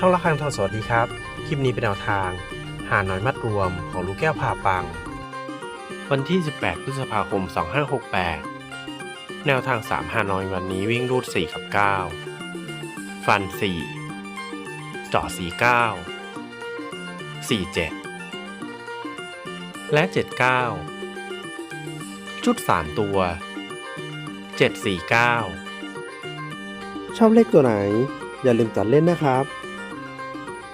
ช่องละครังทองสวัสดีครับ คลิปนี้เป็นแนวทาง หาหน้อยมัดรวมของลูกแก้วผ่าปัง วันที่ 18 พฤษภาคม 2568 แนวทาง 3 หาน้อยวันนี้วิ่งรูด 4 กับ 9 ฟัน 4จาะ49 47 และ 79 ชุด 3 ตัว 749 ชอบเลขตัวไหนอย่าลืมจัดเล่นนะครับ